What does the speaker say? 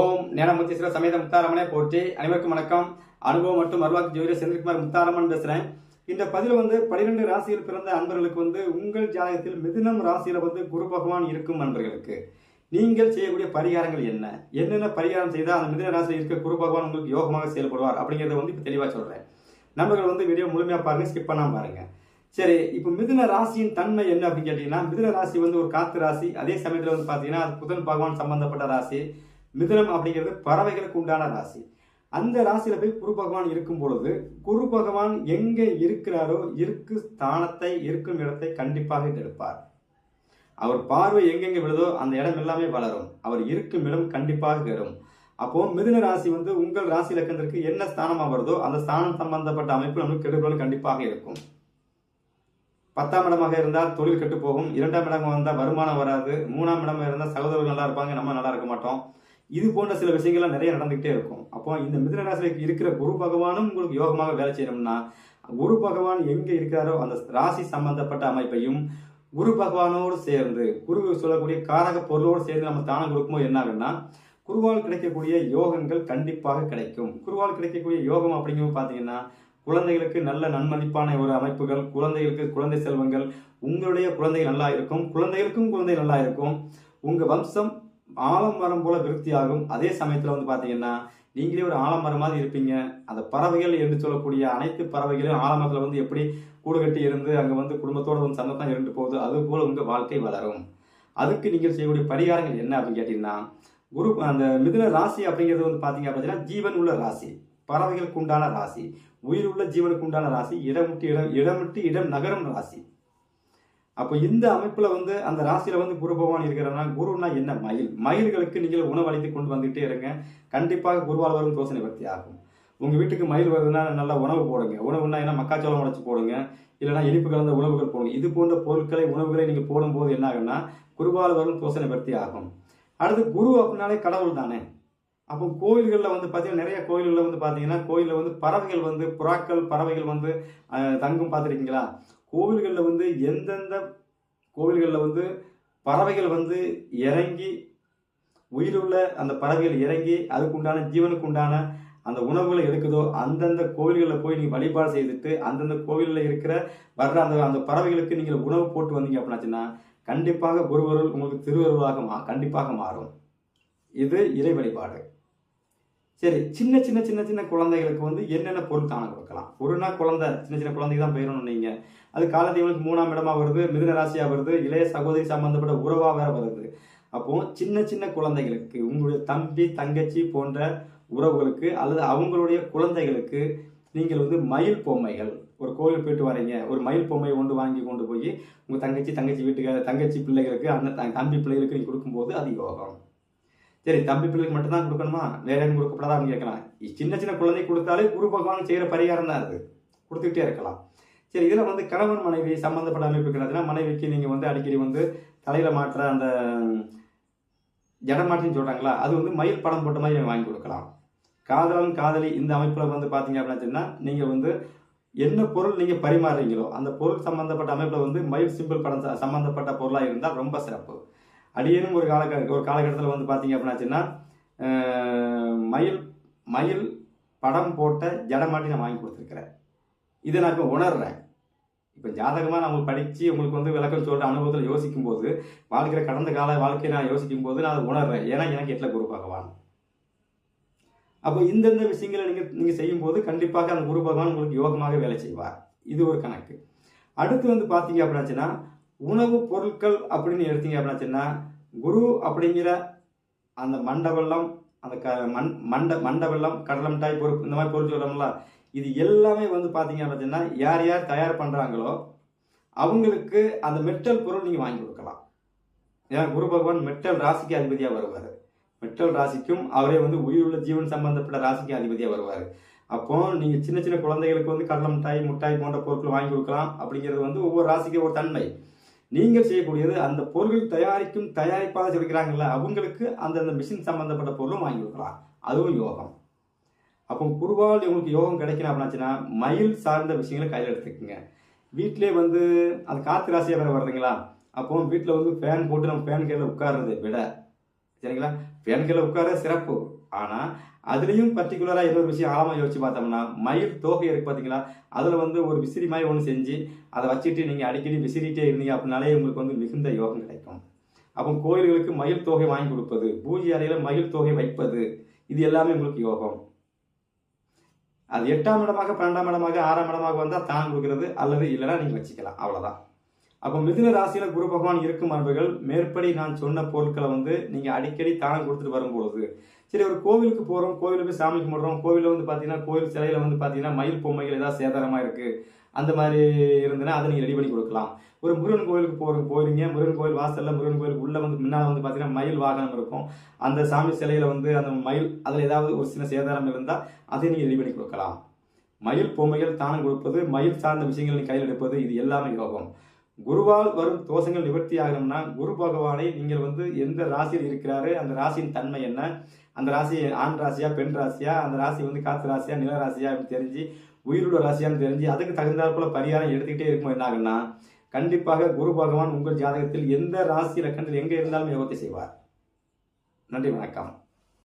ஓம் ஞானமுத்தீஸ்வர சமேத முத்தாரமனே போற்றி. அனைவருக்கும் வணக்கம். அனுபவம் மற்றும் அருள்வாக்கு ஜோதிடர் செந்தில்குமார் முத்தாரமன் பேசுறேன். இந்த பதில வந்து பனிரெண்டு ராசியில் பிறந்த அன்பர்களுக்கு வந்து உங்கள் ஜாதகத்தில் மிதுனம் ராசியில வந்து குரு பகவான் இருக்கும் அன்பர்களுக்கு. நீங்கள் செய்யக்கூடிய பரிகாரங்கள் என்ன? என்னென்ன பரிகாரம் செய்தால் அந்த மிதுன ராசியில் இருக்க குரு பகவான் உங்களுக்கு யோகமாக செயல்படுவார் அப்படிங்கிறத வந்து இப்போ தெளிவாக சொல்றேன். நண்பர்கள் வந்து வீடியோ முழுமையாக பாருங்க ஸ்கிப் பண்ணாமல் பாருங்க. சரி இப்போ மிதுன ராசியின் தன்மை என்ன அப்படின்னு கேட்டீங்கன்னா மிதுன ராசி வந்து ஒரு காத்து ராசி அதே சமயத்தில் வந்து பார்த்தீங்கன்னா அது புதன் பகவான் சம்பந்தப்பட்ட ராசி. மிதுனம் அப்படிங்கிறது பறவைகளுக்கு உண்டான ராசி. அந்த ராசியில போய் குரு பகவான் இருக்கும் பொழுது குரு பகவான் எங்க இருக்கிறாரோ இருக்கு ஸ்தானத்தை இருக்கும் இடத்தை கண்டிப்பாக கெடுப்பார் அவர் பார்வை எங்கெங்க விழுதோ அந்த இடம் எல்லாமே வளரும். அவர் இருக்கும் இடம் கண்டிப்பாக கெடும் அப்போ மிதுன ராசி வந்து உங்கள் ராசி இலக்கணத்திற்கு என்ன ஸ்தானமாக வருதோ அந்த ஸ்தானம் சம்பந்தப்பட்ட அமைப்பு நமக்கு கெடுபலன் கண்டிப்பாக இருக்கும். பத்தாம் இடமாக இருந்தால் தொழில் கெட்டு போகும். இரண்டாம் இடமாக வந்தால் வருமானம் வராது. மூணாம் இடமாக இருந்தால் சகோதரர்கள் நல்லா இருப்பாங்க. நம்ம நல்லா இருக்க மாட்டோம். இது போன்ற சில விஷயங்கள்லாம் நிறைய நடந்துகிட்டே இருக்கும். அப்போ இந்த மிதுன இருக்கிற குரு பகவானும் உங்களுக்கு யோகமாக வேலை செய்யணும்னா குரு பகவான் எங்க இருக்கிறாரோ அந்த ராசி சம்பந்தப்பட்ட அமைப்பையும் குரு பகவானோடு சேர்ந்து குரு சொல்லக்கூடிய காரக பொருளோடு சேர்ந்து நம்ம தானம் கொடுக்கும்போது என்ன ஆகுன்னா குருவால் கிடைக்கக்கூடிய யோகங்கள் கண்டிப்பாக கிடைக்கும். குருவால் கிடைக்கக்கூடிய யோகம் அப்படிங்கிறது பார்த்தீங்கன்னா குழந்தைகளுக்கு நல்ல நன்மதிப்பான ஒரு அமைப்புகள் குழந்தைகளுக்கு குழந்தை செல்வங்கள் உங்களுடைய குழந்தைகள் நல்லா இருக்கும் குழந்தைகளுக்கும் குழந்தை நல்லா இருக்கும். உங்க வம்சம் ஆலமரம் போல விருத்தியாகும். அதே சமயத்தில் வந்து பார்த்தீங்கன்னா நீங்களே ஒரு ஆலமரம் மாதிரி இருப்பீங்க. அந்த பறவைகள் என்று சொல்லக்கூடிய அனைத்து பறவைகளும் ஆலமரத்தில் வந்து எப்படி கூடு கட்டி இருந்து அங்கே வந்து குடும்பத்தோட வந்து சந்தோஷம் இருந்து போகுது அதுபோல் உங்கள் வாழ்க்கை வளரும். அதுக்கு நீங்கள் செய்யக்கூடிய பரிகாரங்கள் என்ன அப்படின்னு கேட்டிங்கன்னா குரு அந்த மிதுன ராசி அப்படிங்கிறது வந்து பார்த்தீங்க அப்படின்னா ஜீவன் உள்ள ராசி பறவைகளுக்கு உண்டான ராசி உயிர் உள்ள ஜீவனுக்கு உண்டான ராசி இடம் விட்டு இடம் இடம் விட்டு இடம் நகரும் ராசி. அப்போ இந்த அமைப்புல வந்து அந்த ராசியில வந்து குரு பகவான் இருக்கிறனா குருனா என்ன? மயில். மயில்களுக்கு நீங்கள் உணவளித்து கொண்டு வந்துகிட்டே இருங்க. கண்டிப்பாக குருவால் வரும் தோசனை பக்தி ஆகும். உங்க வீட்டுக்கு மயில் வருதுன்னா நல்லா உணவு போடுங்க. உணவுன்னா என்ன? மக்காச்சோளம் உடைச்சு போடுங்க. இல்லைன்னா இனிப்பு கலந்த உணவுகள் போடுங்க. இது போன்ற பொருட்களை உணவுகளை நீங்க போடும்போது என்ன ஆகும்னா குருவால் வரும் தோசனை பக்தி ஆகும். அடுத்து குரு அப்படின்னாலே கடவுள் தானே. அப்போ கோயில்களில் வந்து பார்த்தீங்கன்னா நிறைய கோயில்களில் வந்து பார்த்தீங்கன்னா கோயிலில் வந்து பறவைகள் வந்து புறாக்கள் பறவைகள் வந்து தங்கும் பார்த்துருக்கீங்களா? கோவில்களில் வந்து எந்தெந்த கோவில்களில் வந்து பறவைகள் வந்து இறங்கி உயிருள்ள அந்த பறவைகள் இறங்கி அதுக்கு உண்டான ஜீவனுக்கு உண்டான அந்த உணவுகளை எடுக்குதோ அந்தந்த கோவில்களில் போய் நீங்கள் வழிபாடு செய்துட்டு அந்தந்த கோவிலில் இருக்கிற வர்ற அந்த அந்த பறவைகளுக்கு நீங்கள் உணவு போட்டு வந்தீங்க அப்படின்னாச்சுன்னா கண்டிப்பாக குருவருள் உங்களுக்கு திருவருளாக மா கண்டிப்பாக மாறும். இது இறை வழிபாடு. சரி சின்ன சின்ன சின்ன சின்ன குழந்தைகளுக்கு வந்து என்னென்ன பொருள் தானம் கொடுக்கலாம் ஒருனா குழந்தை சின்ன சின்ன குழந்தைக்கு தான் போயிடணும் நீங்கள் அது காலத்தீவனுக்கு மூணாம் இடமா வருது மிதுன வருது இளைய சகோதரி சம்பந்தப்பட்ட உறவாக வேற வருது. அப்போ சின்ன சின்ன குழந்தைகளுக்கு உங்களுடைய தம்பி தங்கச்சி போன்ற உறவுகளுக்கு அல்லது அவங்களுடைய குழந்தைகளுக்கு நீங்கள் வந்து மயில் பொம்மைகள் ஒரு கோவில் போயிட்டு வரீங்க ஒரு மயில் பொம்மையை கொண்டு வாங்கி கொண்டு போய் உங்கள் தங்கச்சி தங்கச்சி வீட்டுக்கு தங்கச்சி பிள்ளைகளுக்கு அண்ணன் தம்பி பிள்ளைகளுக்கு நீங்கள் கொடுக்கும்போது அது யோகம். சரி தம்பி பிள்ளைக்கு மட்டும்தான் கொடுக்கணுமா? வேற எதுவும் கொடுக்கப்படாதா கேட்கலாம். சின்ன சின்ன குழந்தை கொடுத்தாலே குரு பகவான் செய்கிற பரிகாரம் தான் அது. கொடுத்துக்கிட்டே இருக்கலாம். சரி இதில் வந்து கணவன் மனைவி சம்மந்தப்பட்ட அமைப்பு கிடையாதுன்னா மனைவிக்கு நீங்கள் வந்து அடிக்கடி வந்து தலையில் மாட்டுற அந்த ஜடமாட்டின்னு சொல்கிறாங்களா அது வந்து மயில் படம் போட்ட மாதிரி வாங்கி கொடுக்கலாம். காதலன் காதலி இந்த அமைப்பில் வந்து பார்த்தீங்க அப்படின்னு சொன்னால் நீங்கள் வந்து என்ன பொருள் நீங்கள் பரிமாறுறீங்களோ அந்த பொருள் சம்மந்தப்பட்ட அமைப்பில் வந்து மயில் சிம்பிள் படம் சம்மந்தப்பட்ட பொருளாக இருந்தால் ரொம்ப சிறப்பு. அடியேனும் ஒரு கால ஒரு காலகட்டத்தில் வந்து பார்த்தீங்க அப்படின்னாச்சுன்னா மயில் மயில் படம் போட்ட ஜடமாட்டி நான் வாங்கி கொடுத்துருக்குறேன். இதை நான் இப்போ உணர்றேன். இப்போ ஜாதகமாக நான் உங்களுக்கு படித்து உங்களுக்கு வந்து விளக்கம் சொல்கிற அனுபவத்தில் யோசிக்கும் போது வாழ்க்கிற கடந்த கால வாழ்க்கையை நான் யோசிக்கும் போது நான் அதை உணர்றேன். ஏன்னா எனக்கு எட்டில் குரு பகவான். அப்போ இந்தந்த விஷயங்களை நீங்கள் நீங்கள் செய்யும்போது கண்டிப்பாக அந்த குரு பகவான் உங்களுக்கு யோகமாக வேலை செய்வார். இது ஒரு கணக்கு. அடுத்து வந்து பார்த்தீங்க அப்படின்னாச்சுன்னா உணவு பொருட்கள் அப்படின்னு எடுத்தீங்க அப்படின்னாச்சுன்னா குரு அப்படிங்கிற அந்த மண்டவெல்லம் அந்த க மண் மண்ட மண்டவெல்லம் கடலை மிட்டாய் பொறுப்பு இந்த மாதிரி பொருள் சொல்கிறோம்ல இது எல்லாமே வந்து பார்த்தீங்க அப்படின்னா யார் யார் தயார் பண்ணுறாங்களோ அவங்களுக்கு அந்த மெட்டல் பொருள் நீங்கள் வாங்கி கொடுக்கலாம். ஏன்னா குரு பகவான் மெட்டல் ராசிக்கு அதிபதியாக வருவார். மெட்டல் ராசிக்கும் அவரே வந்து உயிருள்ள ஜீவன் சம்பந்தப்பட்ட ராசிக்கு அதிபதியாக வருவார். அப்போ நீங்கள் சின்ன சின்ன குழந்தைகளுக்கு வந்து கடலை மிட்டாய் முட்டாய் போன்ற பொருட்கள் வாங்கி கொடுக்கலாம் அப்படிங்கிறது வந்து ஒவ்வொரு ராசிக்கு ஒரு தன்மை. நீங்கள் செய்யக்கூடியது அந்த பொருள் தயாரிக்கும் தயாரிப்பாக இருக்கிறாங்கல்ல அவங்களுக்கு அந்தந்த மிஷின் சம்பந்தப்பட்ட பொருளும் வாங்கி கொடுக்கலாம். அதுவும் யோகம். அப்போ குருவால் உங்களுக்கு யோகம் கிடைக்கணும் அப்படின்னாச்சுன்னா மயில் சார்ந்த விஷயங்களை கையில் எடுத்துக்கோங்க. வீட்டிலே வந்து அந்த காத்து ராசியாக வேறு வருதுங்களா அப்போ வீட்டில் வந்து ஃபேன் போட்டு நம்ம ஃபேன் கீழே உட்கார்றது விட சரிங்களா? ஃபேன் கையில் உட்கார சிறப்பு. ஆனால் அதுலேயும் பர்டிகுலரா இன்னொரு விஷயம் ஆழமாக யோசிச்சு பார்த்தோம்னா மயில் தோகை இருக்கு பார்த்தீங்களா? அதில் வந்து ஒரு விசிறி மாதிரி ஒன்று செஞ்சு அதை வச்சுட்டு நீங்கள் அடிக்கடி விசிறிட்டே இருந்தீங்க அப்படின்னாலே உங்களுக்கு வந்து மிகுந்த யோகம் கிடைக்கும். அப்போ கோயில்களுக்கு மயில் தொகை வாங்கி கொடுப்பது பூஜை அறையில் மயில் தொகை வைப்பது இது எல்லாமே உங்களுக்கு யோகம். அது எட்டாம் இடமாக பன்னெண்டாம் இடமாக ஆறாம் இடமாக வந்தால் தான் கொடுக்கிறது அல்லது இல்லைன்னா நீங்கள் வச்சுக்கலாம். அவ்வளோதான் அப்போ மிதுன ராசியில குரு பகவான் இருக்கும் அன்பர்கள் மேற்படி நான் சொன்ன பொருட்களை வந்து நீங்க அடிக்கடி தானம் கொடுத்துட்டு வரும்பொழுது சரி ஒரு கோவிலுக்கு போகிறோம் கோவிலுக்கு போய் சாமி கும்பிட்றோம் கோவிலில் வந்து பார்த்தீங்கன்னா கோவில் சிலையில் வந்து பார்த்தீங்கன்னா மயில் பொம்மைகள் ஏதாவது சேதாரமாக இருக்குது அந்த மாதிரி இருந்ததுன்னா அதை நீங்கள் ரெடி பண்ணி கொடுக்கலாம். ஒரு முருகன் கோயிலுக்கு போகிறோம் போறீங்க முருகன் கோயில் வாசலில் முருகன் கோயிலுக்கு உள்ள வந்து முன்னால் வந்து பார்த்தீங்கன்னா மயில் வாகனம் இருக்கும். அந்த சாமி சிலையில் வந்து அந்த மயில் அதில் ஏதாவது ஒரு சின்ன சேதாரம் இருந்தால் அதை நீங்கள் ரெடி பண்ணி கொடுக்கலாம். மயில் பொம்மைகள் தானம் கொடுப்பது மயில் சார்ந்த விஷயங்கள் நீ கையில் எடுப்பது இது எல்லாமே யோகம். குருவால் வரும் தோஷங்கள் நிவர்த்தி ஆகணும்னா குரு பகவானை நீங்கள் வந்து எந்த ராசியில் இருக்கிறாரு அந்த ராசியின் தன்மை என்ன? அந்த ராசி ஆண் ராசியா பெண் ராசியா? அந்த ராசி வந்து காத்து ராசியா நில ராசியா அப்படின்னு தெரிஞ்சு உயிருள்ள ராசியான்னு தெரிஞ்சு அதுக்கு தகுந்தாற்போல பரிகாரம் எடுத்துக்கிட்டே இருக்கும் என்ன ஆகுன்னா கண்டிப்பாக குரு பகவான் உங்கள் ஜாதகத்தில் எந்த ராசி லக்கணத்தில் எங்கே இருந்தாலும் யோகத்தை செய்வார். நன்றி வணக்கம்.